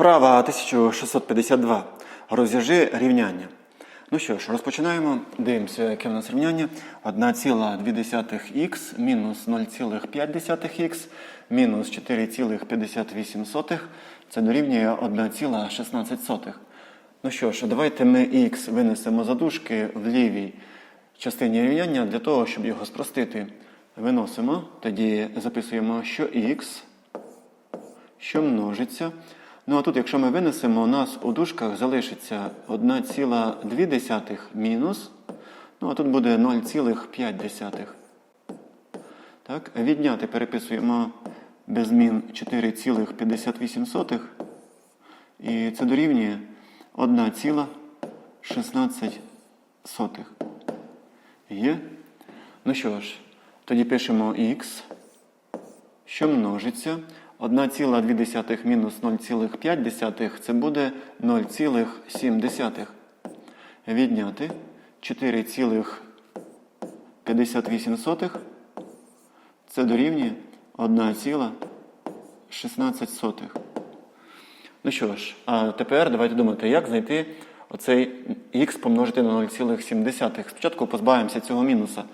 Вправа 1652. Розв'яжи рівняння. Ну що ж, розпочинаємо. Дивимося, яке в нас рівняння. 1,2х мінус 0,5х мінус 4,58. Це дорівнює 1,16. Ну що ж, давайте ми х винесемо за дужки в лівій частині рівняння для того, щоб його спростити. Виносимо, тоді записуємо, що х що множиться. Ну а тут, якщо ми винесемо, у нас у дужках залишиться 1,2 мінус. Ну, а тут буде 0,5. Так, відняти переписуємо без змін 4,58. І це дорівнює 1,16. Є? Ну що ж, тоді пишемо х, що множиться. 1,2 мінус 0,5 це буде 0,7. Відняти 4,58 це дорівнює 1,16. Ну що ж, а тепер давайте думати, як знайти оцей х помножити на 0,7. Спочатку позбавимося цього мінуса,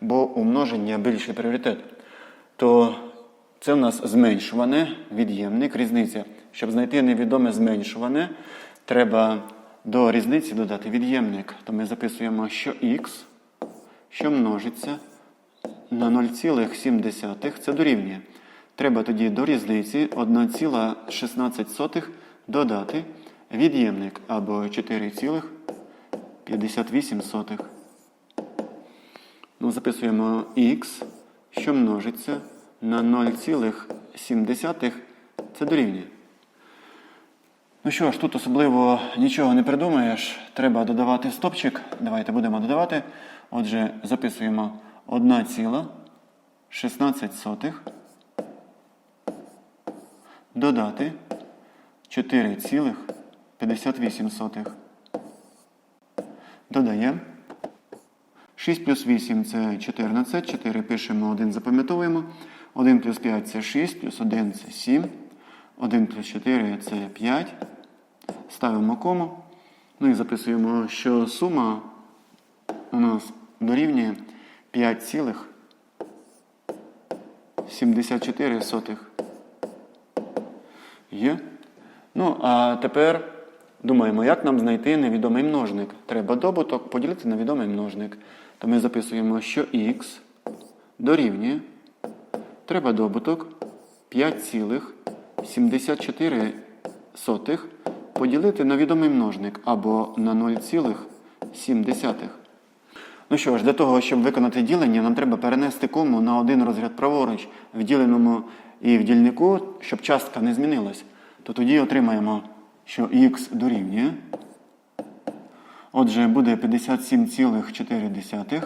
бо умноження більший пріоритет. То це в нас зменшуване, від'ємник, різниця. Щоб знайти невідоме зменшуване, треба до різниці додати від'ємник. То ми записуємо, що х, що множиться на 0,7, це дорівнює. Треба тоді до різниці 1,16 додати від'ємник або 4,58. Ну, записуємо х, що множиться на 0,7 це дорівнює. Ну що ж, тут особливо нічого не придумаєш. Треба додавати стопчик. Давайте будемо додавати. Отже, записуємо 1,16 додати 4,58. Додаємо. 6 плюс 8 це 14. 4 пишемо, 1 запам'ятовуємо. 1 плюс 5 це 6, плюс 1 це 7. 1 плюс 4 це 5. Ставимо кому. Ну і записуємо, що сума у нас дорівнює 5,74. Є. Ну, а тепер думаємо, як нам знайти невідомий множник. Треба добуток поділити на відомий множник. То ми записуємо, що х дорівнює. Треба добуток 5,74 поділити на відомий множник або на 0,7. Ну що ж, для того, щоб виконати ділення, нам треба перенести кому на один розряд праворуч в діленому і в дільнику, щоб частка не змінилась. То тоді отримаємо, що х дорівнює. Отже, буде 57,4,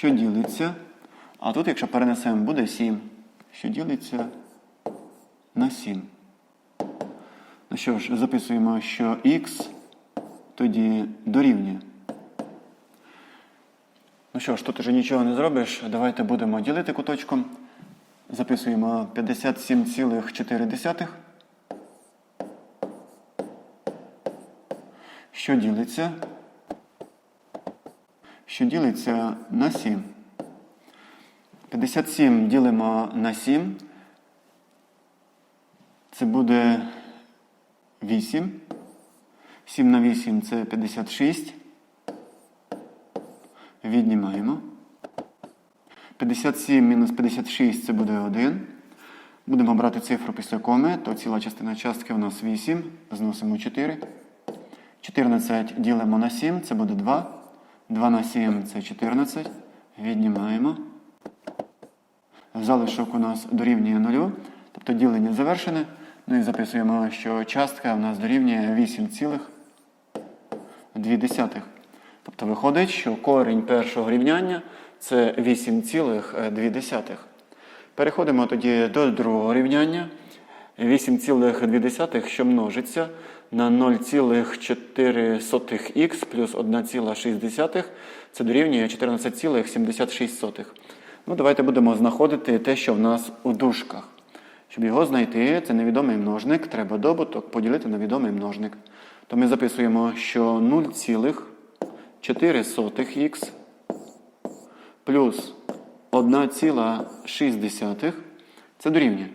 що ділиться. А тут, якщо перенесемо, буде 7, що ділиться на 7. Ну що ж, записуємо, що х тоді дорівнює. Ну що ж, тут уже нічого не зробиш. Давайте будемо ділити куточком. Записуємо 57,4. Що ділиться? Що ділиться на 7. 57 ділимо на 7. Це буде 8. 7 на 8 це 56. Віднімаємо. 57 мінус 56 це буде 1. Будемо брати цифру після коми, то ціла частина частки у нас 8. Зносимо 4. 14 ділимо на 7, це буде 2. 2 на 7 це 14. Віднімаємо. Залишок у нас дорівнює 0. Тобто ділення завершене. Ну і записуємо, що частка у нас дорівнює 8,2. Тобто виходить, що корінь першого рівняння це 8,2. Переходимо тоді до другого рівняння. 8,2, що множиться на 0,4х плюс 1,6. Це дорівнює 14,76. Ну, давайте будемо знаходити те, що в нас у дужках. Щоб його знайти, це невідомий множник, треба добуток поділити на відомий множник. То ми записуємо, що 0,4х плюс 1,6 це дорівнює.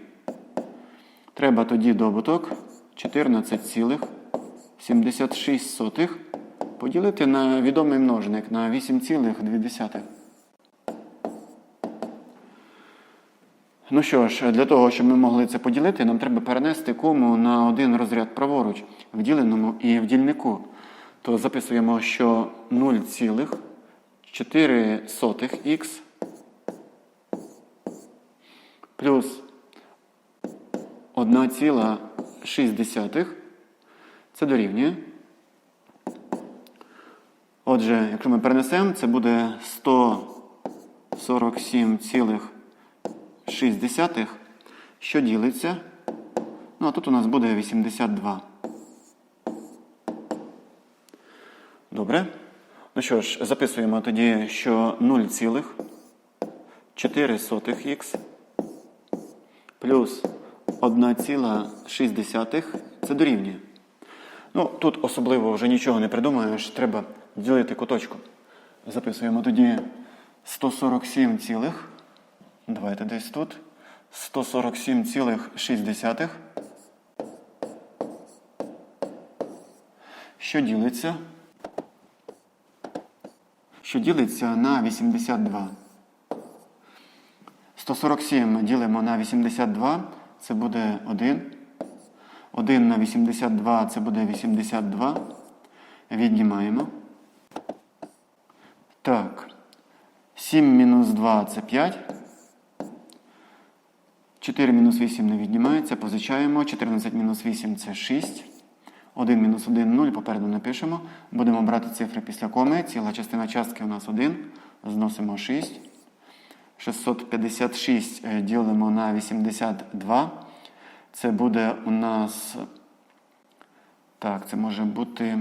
Треба тоді добуток 14,76 поділити на відомий множник на 8,2. Ну що ж, для того, щоб ми могли це поділити, нам треба перенести кому на один розряд праворуч в діленому і в дільнику. То записуємо, що 0,4х плюс 1,6 це дорівнює. Отже, якщо ми перенесемо, це буде 147,6, що ділиться. Ну, а тут у нас буде 82. Добре. Ну що ж, записуємо тоді, що 0,4х плюс 1,6 це дорівнює. Ну, тут особливо вже нічого не придумаєш, треба ділити куточку. Записуємо тоді 147, цілих, давайте десь тут. 147,6. Що ділиться? Що ділиться на 82. 147 ділимо на 82, це буде 1. 1 на 82 це буде 82. Віднімаємо. Так. 7 мінус 2 це 5. 4 мінус 8 не віднімається. Позичаємо. 14 мінус 8 це 6. 1 мінус 1 0. Попереду напишемо. Будемо брати цифри після коми. Ціла частина частки у нас 1. Зносимо 6. 656 е, ділимо на 82. Це буде у нас. Так, це може бути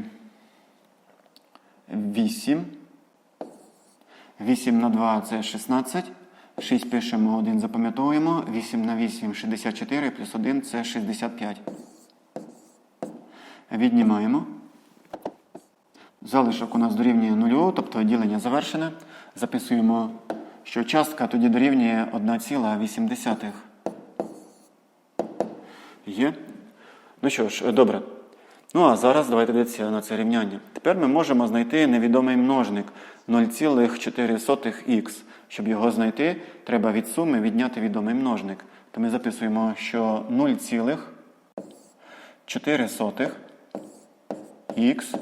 8. 8 на 2 це 16. 6 пишемо, 1 запам'ятовуємо. 8 на 8 64, плюс 1 це 65. Віднімаємо. Залишок у нас дорівнює 0, тобто ділення завершене. Записуємо, що частка тоді дорівнює 1,8. Є? Ну що ж, добре. Ну а зараз давайте дивитися на це рівняння. Тепер ми можемо знайти невідомий множник 0,4х. Щоб його знайти, треба від суми відняти відомий множник. То ми записуємо, що 0,4х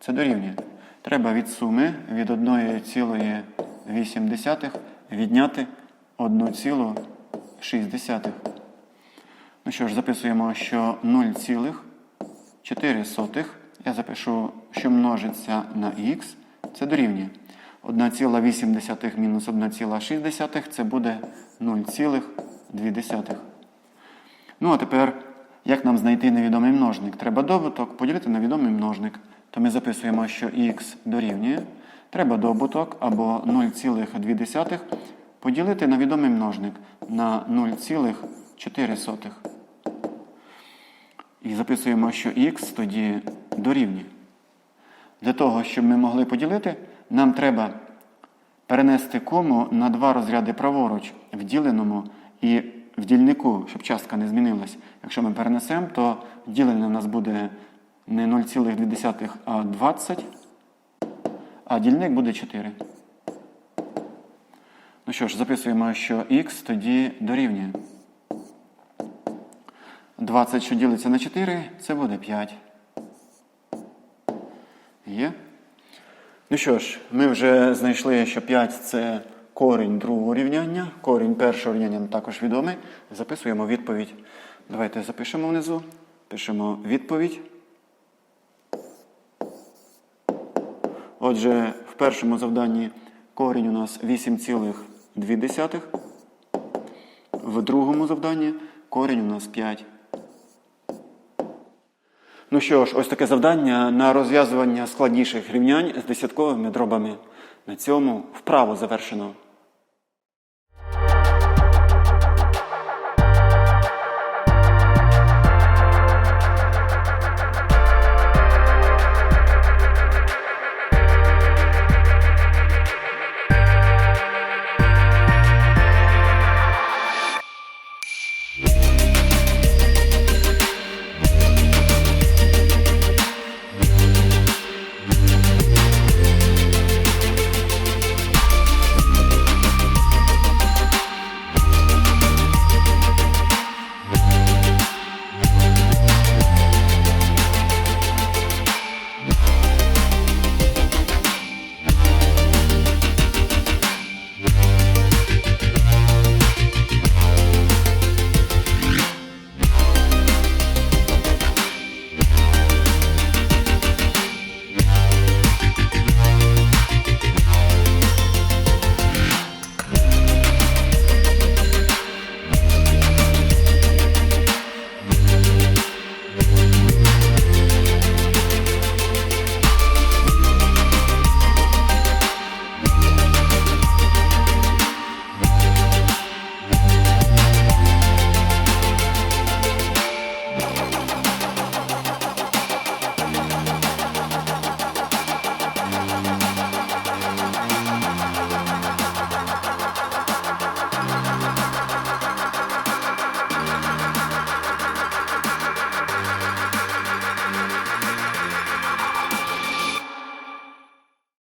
це дорівнює. Треба від суми від 1,8 відняти 1,6. Ну що ж, записуємо, що 0,4. Я запишу, що множиться на х, це дорівнює. 1,8 мінус 1,6 це буде 0,2. Ну, а тепер, як нам знайти невідомий множник? Треба добуток поділити на відомий множник. То ми записуємо, що х дорівнює. Треба добуток або 0,2 поділити на відомий множник на 0,4. І записуємо, що х тоді дорівнює. Для того, щоб ми могли поділити, нам треба перенести кому на два розряди праворуч в діленому і в дільнику, щоб частка не змінилась. Якщо ми перенесемо, то ділене у нас буде не 0,2, а 20, а дільник буде 4. Ну що ж, записуємо, що х тоді дорівнює. 20, що ділиться на 4, це буде 5. Є? Ну що ж, ми вже знайшли, що 5 це корінь другого рівняння. Корінь першого рівняння також відомий. Записуємо відповідь. Давайте запишемо внизу. Пишемо відповідь. Отже, в першому завданні корінь у нас 8,2. В другому завданні корінь у нас 5. Ну що ж, ось таке завдання на розв'язування складніших рівнянь з десятковими дробами. На цьому вправо завершено.